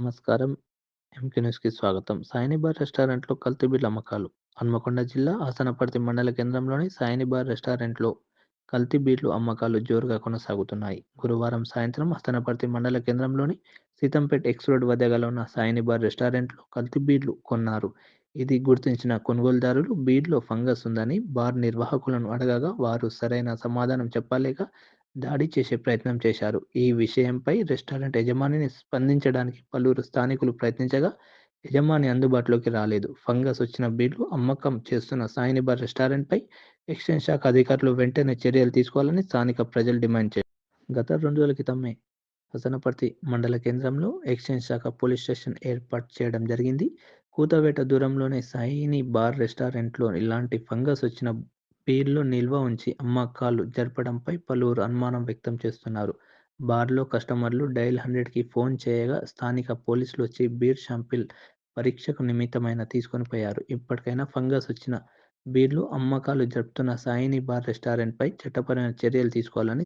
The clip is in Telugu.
నమస్కారం. ఎంకే న్యూస్‌కి స్వాగతం. సాయిని బార్ రెస్టారెంట్‌లో కల్తీ బిళ్ళ అమ్మకాలు. హన్మకొండ జిల్లా ఆసనపర్తి మండల కేంద్రంలోని సాయిని బార్ రెస్టారెంట్‌లో కల్తీ బీర్లు అమ్మకాలు జోరుగా కొనసాగుతున్నాయి. గురువారం సాయంత్రం హస్తనపర్తి మండల కేంద్రంలోని సీతంపేట్ ఎక్స్ రోడ్ వద్ద గల ఉన్న సాయిని బార్ రెస్టారెంట్‌లో కల్తీ బీర్లు కొన్నారు. ఇది గుర్తించిన కొనుగోలుదారులు బీడ్లో ఫంగస్ ఉందని బార్ నిర్వాహకులను అడగగా వారు సరైన సమాధానం చెప్పలేక దాడి చేసే ప్రయత్నం చేశారు. ఈ విషయంపై రెస్టారెంట్ యజమానిని స్పందించడానికి పలువురు స్థానికులు ప్రయత్నించగా యజమాని అందుబాటులోకి రాలేదు. ఫంగస్ వచ్చిన బీడ్లు అమ్మకం చేస్తున్న సాయిని బార్ రెస్టారెంట్‌పై ఎక్స్చేంజ్ శాఖ అధికారులు వెంటనే చర్యలు తీసుకోవాలని స్థానిక ప్రజలు డిమాండ్ చేశారు. గత రెండు రోజుల క్రితమే హసనపర్తి మండల కేంద్రంలో ఎక్స్చేంజ్ శాఖ పోలీస్ స్టేషన్ ఏర్పాటు చేయడం జరిగింది. కూతవేట దూరంలోనే సాయిని బార్ రెస్టారెంట్‌లో ఇలాంటి ఫంగస్ వచ్చిన బీర్లు నిల్వ ఉంచి అమ్మకాలు జరపడంపై పలువురు అనుమానం వ్యక్తం చేస్తున్నారు. బార్‌లో కస్టమర్లు డైల్ హండ్రెడ్‌కి ఫోన్ చేయగా స్థానిక పోలీసులు వచ్చి బీర్ శాంపిల్ పరీక్షకు నిమిత్తమైన తీసుకొని పోయారు. ఇప్పటికైనా ఫంగస్ వచ్చిన బీర్లు అమ్మకాలు జరుపుతున్న సాయిని బార్ రెస్టారెంట్‌పై చట్టపరమైన చర్యలు తీసుకోవాలని